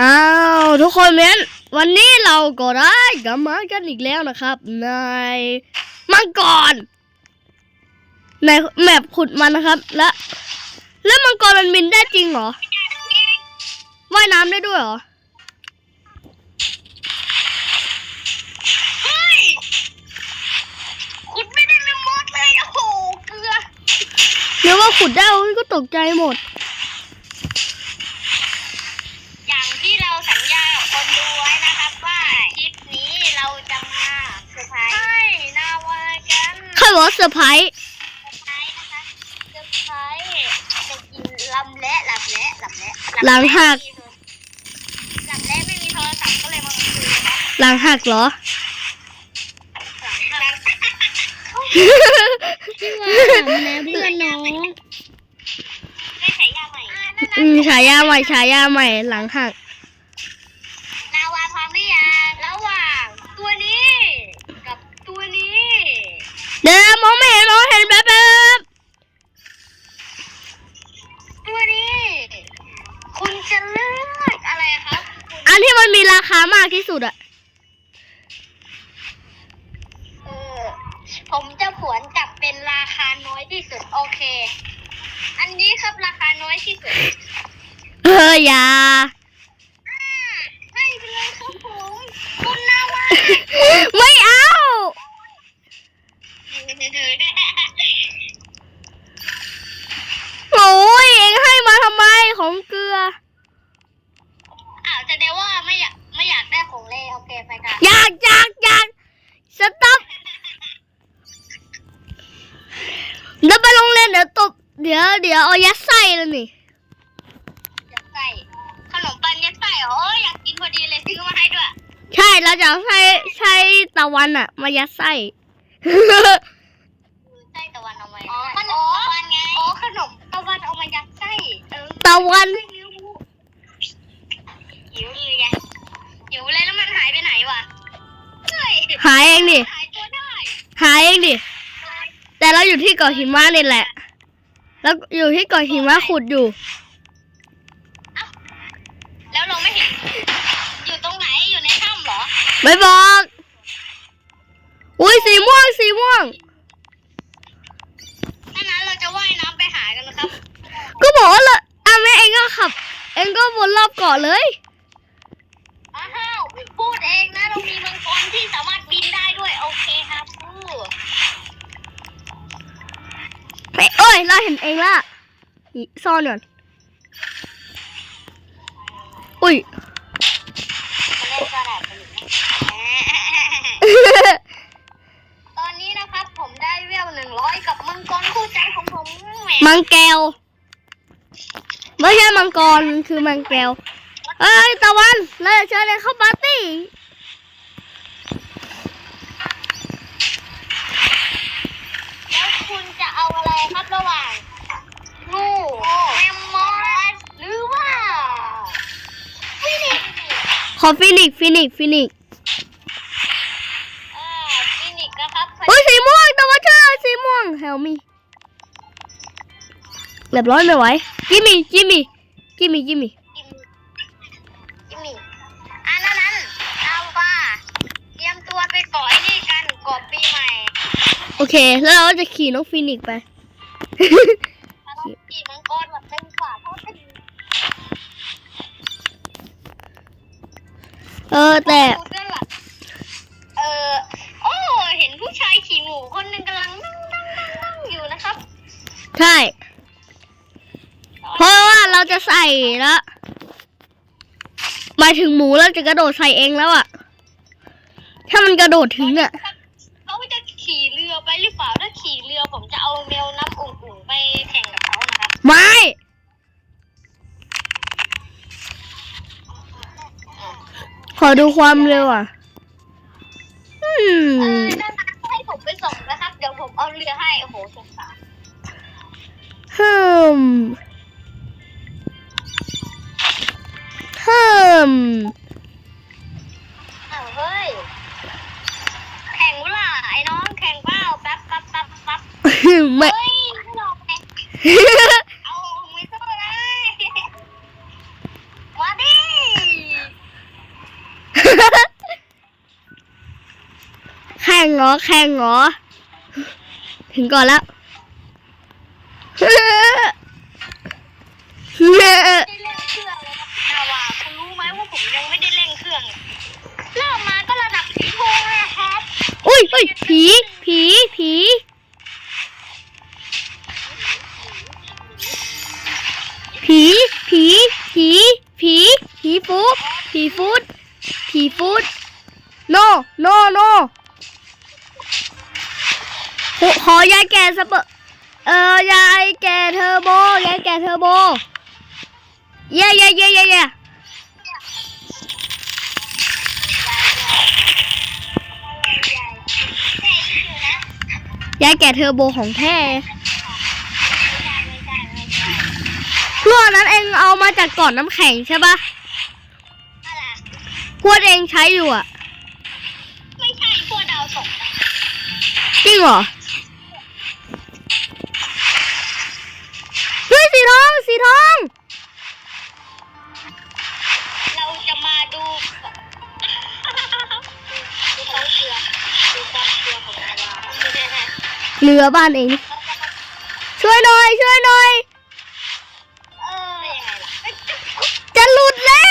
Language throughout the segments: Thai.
อ้าวทุกคนเม้นวันนี้เราก็ได้กลับมากันอีกแล้วนะครับในมังกรในแมปขุดมันนะครับ และแล้วมังกรมันบินได้จริงเหรอว่ายน้ำได้ด้วยเหรอเฮ้ยคุณไม่ได้เรื่องมดเลยโอ้โหเกลือเดี๋ยวว่าขุดได้โอ้ยก็ตกใจหมด ใช่นาวากันใครบอกว่าเซอร์ไพรส์เซอร์ไพรส์นะคะเซอร์ไพรส์จะกินลำและลำและลำและหลังหักลำและไม่มีโทรศัพท์ก็เลยมาคุยครับหลังหักเหรอ หลังหักชื่อว่าแมวเพื่อนน้องได้ฉายาใหม่ อืมฉายาใหม่ฉายาใหม่หลังหัก นาวาพร้อมหรือยังระหว่างตัวนี้ กับตัวนี้ เดี๋ยวมองไม่เห็นมองไม่เห็นแป๊บแป๊บ ตัวนี้ คุณจะเลือกอะไรครับคุณ อันที่มันมีราคามากที่ สุดอะเออผมจะผวนจับเป็นราคาน้อยที่สุด โอเค อันนี้ครับราคาน้อยที่สุดเอออย่าอ่าให้ไปเลยครับผมคุณนาวา ไม่เอา โอ้ยเองให้มาทำไมของเกลืออ้าวแสดงว่าไม่อยากไม่อยากได้ของเล่โอเคไปกัน อยากอยากอยากสต็อปเดี๋ยวไปโรงเรียนเดี๋ยวตบเดี๋ยวเดี๋ยวเอายัดไส้แล้วนี่อยากใส่ขนมปังยัดใส่เหรอโอ้ยอยากกินพอดีเลยซื้อมาให้ด้วย ใช่เราจะเอาไส้ไส้ตะวันอะมายัดไส้ไส้ตะวันเอามาอ๋อขนมตะวันไงอ๋อขนมตะวันเอามายัดไส้เออตะวันหิวเลยไงหิวเลยแล้วมันหายไปไหนวะเฮ้ย หายเองดิหายตัวได้หายเองดิแต่เราอยู่ที่เกาะหิมะนี่แหละ แล้วอยู่ที่เกาะหิมะขุดอยู่ แล้วเราไม่เห็น อยู่ตรงไหนอยู่ในถ้ำเหรอ ไม่บอก อุ้ยสีม่วงสีม่วงถ้านั้นเราจะว่ายน้ำไปหากันนะครับ ก็บอกว่าเลยอะแม่เองก็ขับ เองก็วนรอบเกาะเลยอ้าว พูดเองนะเรามีมังกรที่สามารถบินได้ด้วย โอเคครับพูดไปเอ้ยเราเห็นเองละอีซ่อนก่อนอุ้ยมาเล่นกระดาษกันอยู่ตอนนี้นะครับ ผมได้เวลหนึ่งร้อยกับมังกรคู่ใจของผมแหมมังแก้วไม่ใช่มังกรมันคือมังแก้ว เอ้ยตะวันเราจะเชิญเองเข้าปาร์ตี้แล้วคุณจะเอาอะไรครับระหว่างงูแมมมอสหรือว่าฟินิกซ์ขอฟินิกซ์ฟินิกซ์ฟินิกซ์อ่าฟินิกซ์นะครับอุ้ยสีม่วงตะวันเชิญสีม่วงเฮลมีเรียบร้อยไม่ไหวกิมมี่กิมมี่กิมมี่กิมมี่ กันเกาะปีใหม่โอเค แล้วเราก็จะขี่นกฟินิกซ์ไปถ้าเราขี่มังกรแบบเต็มฝาเพราะเป็นเออแต่ ดูด้านหลังเออโอ้เห็นผู้ชายขี่หมูคนหนึ่งกำลังนั่งนั่งนั่งนั่งอยู่นะครับใช่ เพราะว่าเราจะใส่แล้วหมายถึงหมูเราจะกระโดดใส่เองแล้วอะถ้ามันกระโดดถึงอะ ไม่ ขอดูความเร็วอะอืมเออนั่นนะให้ผมไปส่งนะครับ เดี๋ยวผมเอาเรือให้ โอ้โหสงสารฮึมฮึม แข่งเหรอ ถึงก่อนแล้วได้เร่งเครื่องเลยครับนาวาคุณรู้ไหมว่าผมยังไม่ได้เร่งเครื่องเลยเริ่มมาก็ระดับสีทองเลยครับอุ้ยอุ้ยผี ผี ผี ผี ผี ผี ผี ผีฟูดผีฟูดผีฟูดโนโนโน ขอขอยายแก่สเปอร์เออยายแก่เทอร์โบยายแก่เทอร์โบเย่เย่เย่เย่เย่ยายแก่เทอร์โบของแท้พวกนั้นเองเอามาจากก่อนน้ำแข็งใช่ปะพวกเองใช้อยู่อะ ไม่ใช่พวกดาวตกนะจริงเหรอ สีทองสีทองเราจะมาดูดูความเชื่อดูความเชื่อของนาวาเรือบ้านเอง ช่วยหน่อยช่วยหน่อย เออยังไงล่ะจะหลุดแล้ว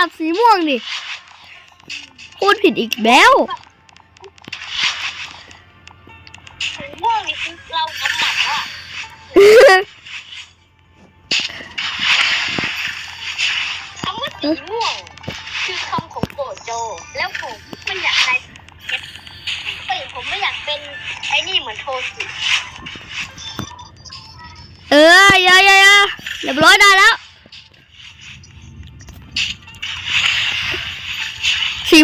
ดับสีม่วงดิพูดผิดอีกแล้วถึงม่วงนี่คือเรากำหมัดแล้วอะคำว่าสีม่วง คือคำของโกโจ แล้วผมมันอยากได้เก็บเอ้ยผมไม่อยากเป็นไอ้นี่เหมือนโทสิ เอออย่าอย่าอย่าเรียบร้อยได้แล้ว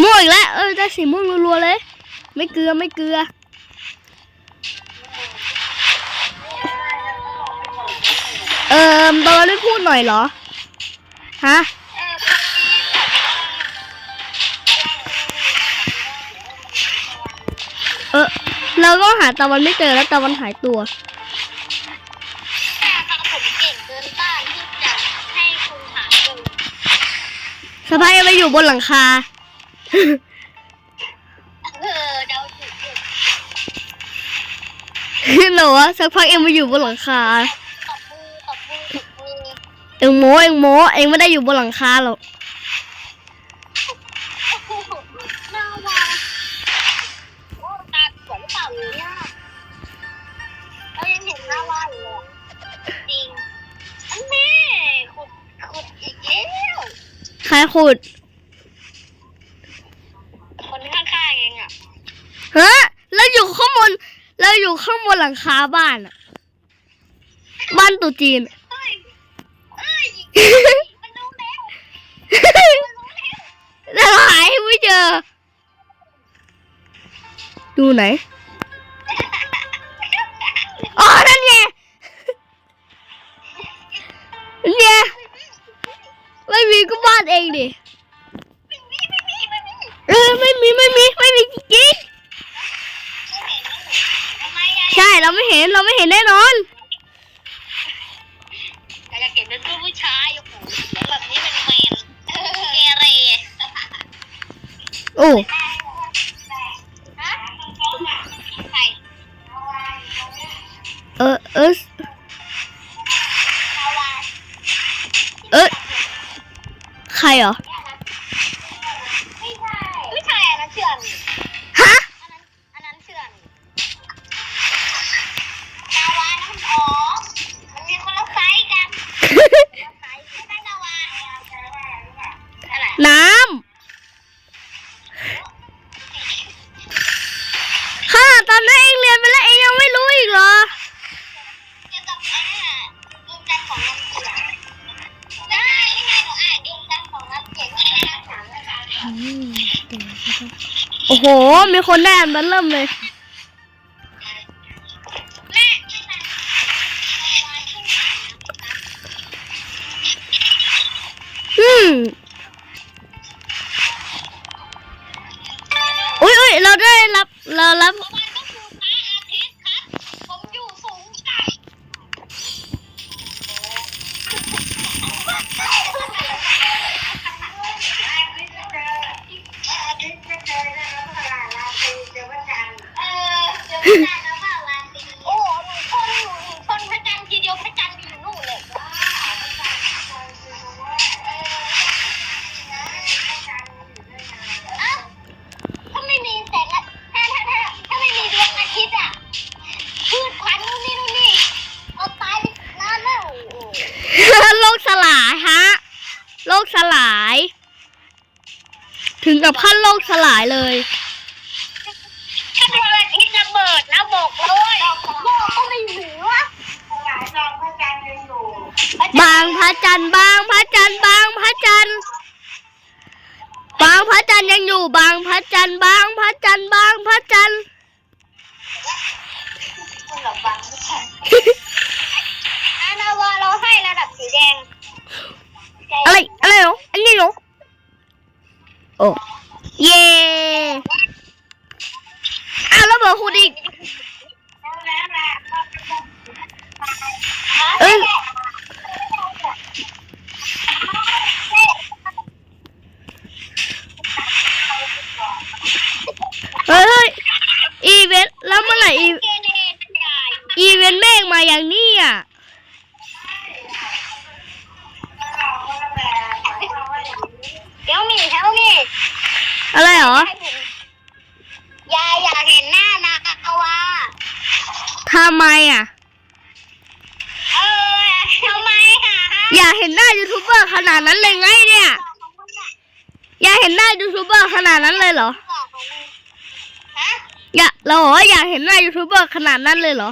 ม่วงอีกแล้ว เออได้สีม่วงรัวๆเลย ไม่เกลือไม่เกลือ เออตอนได้พูดหน่อยเหรอ ฮะเออพอดีผมเออเราก็หาตะวันไม่เจอแล้วตะวันหายตัวแต่ครับผมเก่งเกินต้านที่จะให้คุณหาเจอสะพายไปอยู่บนหลังคา เออเดาถูกถูกหนูว่าสักพักเองมาอยู่บนหลังคา ตบมือตบมือตบมือเองโมเองโมเองไม่ได้อยู่บนหลังคาหรอก โอ้โหน่าวาโอ้ตาสวยหรือเปล่าเนี่ยเรายังเห็นหน้าวาอยู่เลยจริงอันนี้ขุดขุดอีกแล้วใครขุด คนข้างๆเองอะ ฮะเราอยู่ข้างบนเราอยู่ข้างบนหลังคาบ้านอะบ้านตุจีน เอ้ยเอ้ยมันรู้แล้วมันรู้แล้วแล้วหายไม่เจอ ดูไหนอ๋อนั่นไงนั่นไงไม่มีก็บ้านเองดิ ไม่มีไม่มีไม่มีเออไม่มีไม่มีไม่มีจริงทำไมอะๆ ใช่เราไม่เห็นเราไม่เห็นแน่นอนแต่จะเก็บเป็นรูปผู้ชายโอ้โหแบบนี้เป็นแมนเกเรโอ้ฮะใครเออเออนาวาเออใครเหรอ มีคนได้อันเบันเริ่มเลย กับขั้นโลกสลายเลยถ้าดวงอาทิตย์ระเบิดนะบอกเลยโลกก็ไม่เหลือบางพระจันทร์บางพระจันทร์บางพระจันทร์บางพระจันทร์ยังอยู่บางพระจันทร์บางพระจันทร์บางพระจันทร์คุณระวังด้วยอานาวาเราให้ระดับสีแดงใจอะไรอะไรเหรออันนี้เหรอโอ้ เย่อ้าวแล้วเบอร์คุณอีกเอ้ย เลยเหรอ ฮะอยากเราบอกว่าอยากเห็นหน้ายูทูบเบอร์ขนาดนั้นเลยเหรอ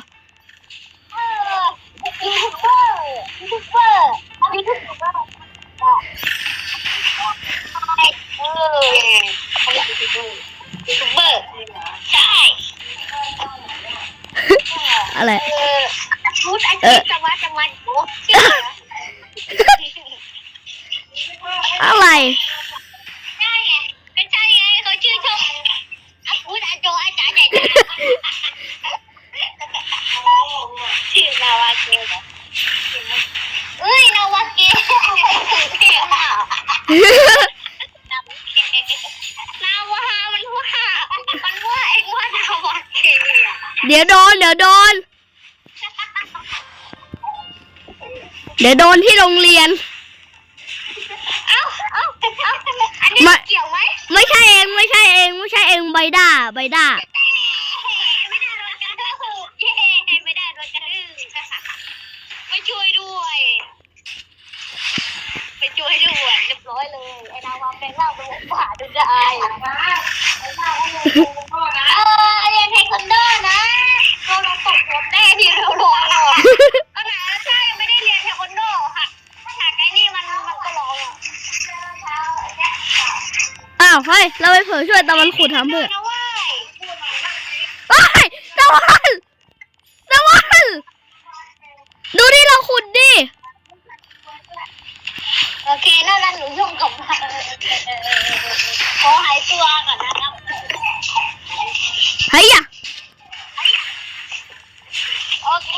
เออยูทูบเบอร์ยูทูบเบอร์ยูทูบเบอร์เออยูทูบเบอร์ยูทูบเบอร์ใช่อะไร เออพูดอาชีพจังหวัดจังหวัดโอ้ชื่ออะไร นาวามันว่ามันว่าเองว่านาวาเกลอะเดี๋ยวโดน เดี๋ยวโดน เดี๋ยวโดนที่โรงเรียน เอ้าเอ้าเอ้าอันนี้ไม่เกี่ยวไหมไม่ใช่เองไม่ใช่เองไม่ใช่เองใบด้าใบด้าไม่ได้โดนกระทืบเย้ไม่ได้โดนกระทืบไม่ช่วยด้วย ไปช่วยด้วยเร้อยเลยไอ้นาวาเป็นเล่าดูผ่าดูได้เออเรียนเทควันโดนะเราลองตกหัวเต้ที่เราลองอะก็ไหนใช่ยังไม่ได้เรียนเทควันโดค่ะถ้าไอ้นี่มันมันก็ร้องอะอ้าวเฮ้ยเราไปเผลอช่วยตะวันขุดทำเพื่อนเฮ้ยตะวันตะวันดูที่เราขุด โอเคนั่นแหละหนูยุ่งกับมันขอหายตัวก่อนนะครับเฮ้ยอะโอเค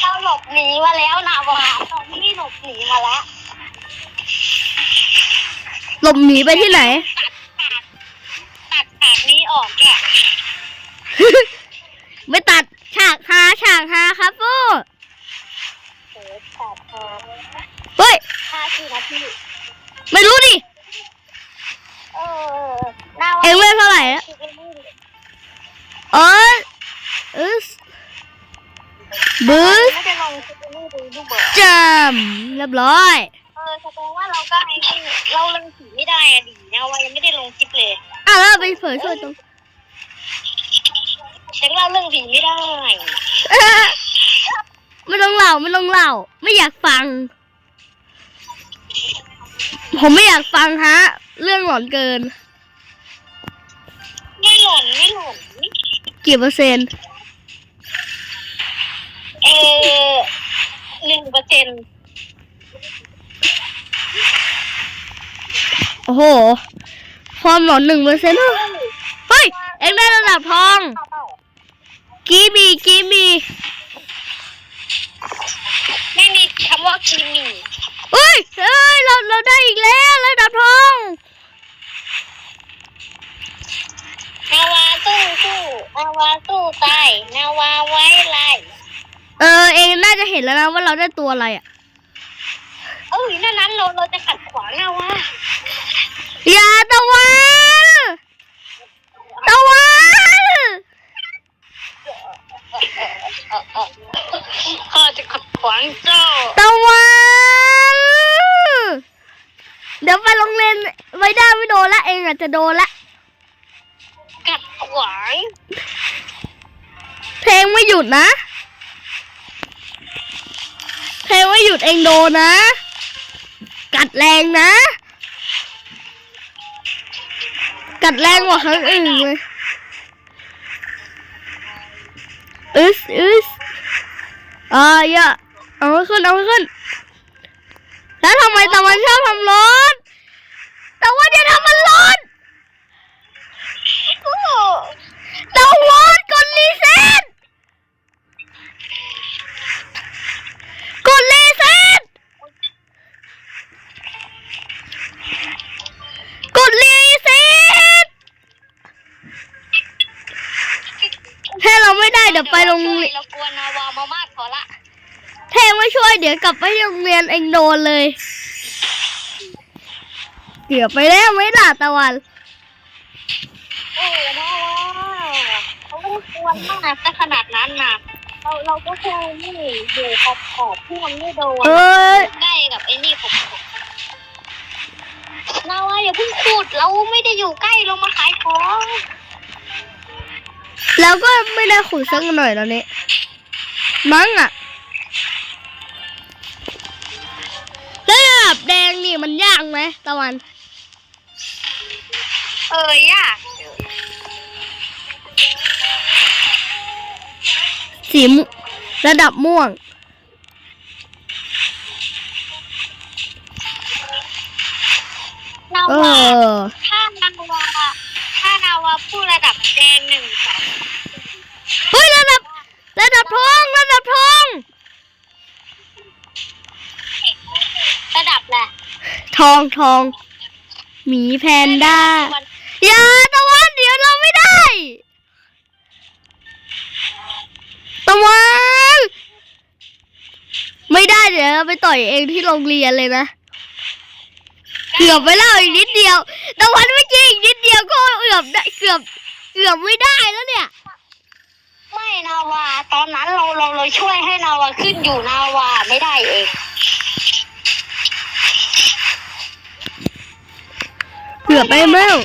เราหลบหนีมาแล้วนะวาตอนนี้หลบหนีมาแล้วหลบหนีไปที่ไหน ตัดฉากนี้ออกเนี่ยไม่ตัดฉากฮาฉากฮาครับฟู บึ้ไม่ได้ลงสตูดิโอดูเบอร์จำเรียบร้อย เออแสดงว่าเราก็ไอ้นี่เราเล่นผีไม่ได้อะดินะว่ายังไม่ได้ลงคลิปเลยอะแล้วเราไปเผยช่วยตรงฉันเล่าเรื่องผีไม่ได้ ไม่ต้องเล่าไม่ต้องเล่า ไม่อยากฟัง ผมไม่อยากฟังฮะ เรื่องหลอนเกิน ไม่หล่นไม่หล่นกี่เปอร์เซ็นต์ เออหนึ่งเปอร์เซ็นต์โอ้โห ความหลอนหนึ่งเปอร์เซ็นต์เฮ้ย เอ็งได้ระดับทอง กีบีกีบีไม่มีคำว่ากินหมี่เฮ้ยเฮ้ย เราเราได้อีกแล้วระดับทอง นาวาสู้สู้นาวาสู้ตายนาวาไว้ไล่ เออเองน่าจะเห็นแล้วนะว่าเราได้ตัวอะไรอะเอ้ยนั่นนั้นเราเราจะขัดขวางนาวาอย่าตะวันตะวันข้าจะขัดขวางเจ้าตะวันเดี๋ยวไปโรงเรียนไม่ได้ไม่โดนละเองอาจจะโดนละขัดขวางเพลงไม่หยุดนะ เพลงไม่หยุด เองโดนนะ กัดแรงนะ กัดแรงกว่าครั้งอื่นเลยอึสอึสอ่าอย่าเอาขึ้นเอาขึ้น แล้วทำไมตะวันชอบทำร้อนตะวันอย่าทำมันร้อ เดี๋ยวกลับไปโรงเรียนเองโดนเลย เกือบไปแล้วไม่ด่าตะวันโอ้นาวาเขาไม่ได้กวนมากซะขนาดนั้นนะเราเราก็แค่นี่อยู่ขอบขอบที่มันไม่โดนเอ้ยใกล้กับไอ้นี่ผมนาวาอย่าเพิ่งขุดเราไม่ได้อยู่ใกล้ลงมาขายของแล้วก็ไม่ได้ขุดสักหน่อยตอนนี้มั้งอะ แล้วระดับแดงนี่มันยากไหมตะวัน เออยากสีม่วระดับม่วง นาเอวาอถ้านาวาถ้านาวาพูดระดับแดงหนึ่งสองเฮ้ยระดับ ระดับทองระดับทอง ทองทองหมีแพนด้าอย่าตะวันเดี๋ยวเราไม่ได้ตะวันไม่ได้เดี๋ยวเราไปต่อยเองที่โรงเรียนเลยนะเกือบไปแล้วอีกนิดเดียวตะวันไม่จริงนิดเดียวก็เกือบได้เกือบเกือบไม่ได้แล้วเนี่ยไม่นาวาตอนนั้นเราเราเราช่วยให้นาวาขึ้นอยู่นาวาไม่ได้เอง เกือบไปแล้ว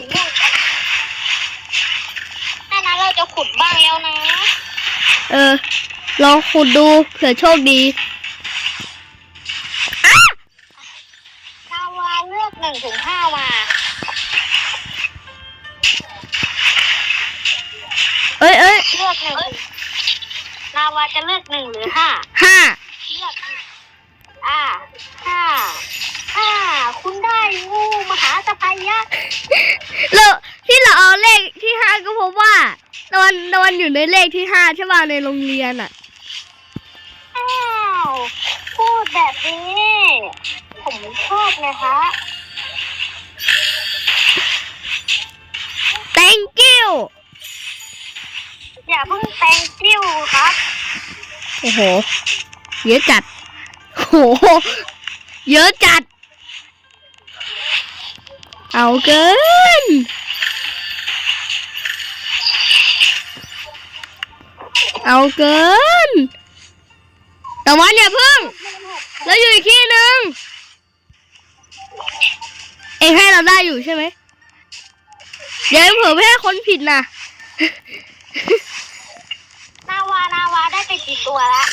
ถ้านั้นเราจะขุดบ้างแล้วนะ เออ ลองขุดดูเผื่อโชคดีนาวาเลือกหนึ่งถึงห้ามาเอ้ยเอ้ยเลือกหนึ่งถึงนาวาจะเลือกหนึ่งหรือห้า หาสะพายยักษ์เราที่เราเอาเลขที่ห้าก็เพราะว่าตะวันตะวันอยู่ในเลขที่ห้าใช่ป่ะในโรงเรียนอะ อ้าวพูดแบบนี้ ผมชอบนะคะ thank you อย่าเพิ่งแตงกิ้วครับ โอ้โห เยอะจัดโอ้โห เยอะจัด เอาเกิน เอาเกิน แต่วันอย่าเพิ่ง แล้วอยู่อีกที่หนึ่ง เองให้เราได้อยู่ใช่ไหมเดี๋ยวเผื่อแพ้คนผิดนะนาวานาวาได้ไปกี่ตัวละ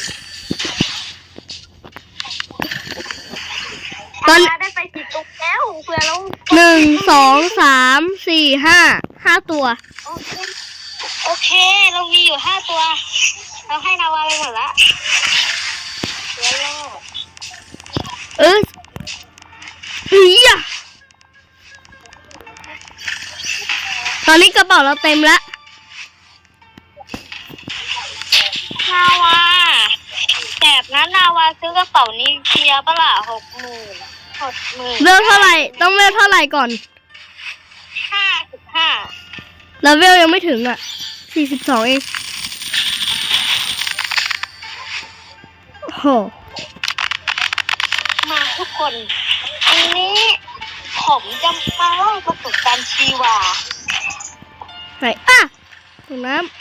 ตอนได้ไปสิบตัวแล้วเผื่อเราหนึ่งสองสามสี่ห้าห้าตัว โอเคโอเค เรามีอยู่ห้าตัว เราให้นาวาไปหมดละเหลือโลเออเฮียตอนนี้กระเป๋าเราเต็มแล้ว ซื้อกระเป๋านี้เชียร์ปะล่ะหกหมื่นหกหมื่นเวลเท่าไหร่ ต้องเวลเท่าไหร่ก่อน ห้าสิบห้าแล้วเวลยังไม่ถึงอะสี่สิบสองเองโอ้โหมาทุกคนวันนี้ผมจะมาเล่าประสบการณ์ชีวา ไหนอะถุงน้ำ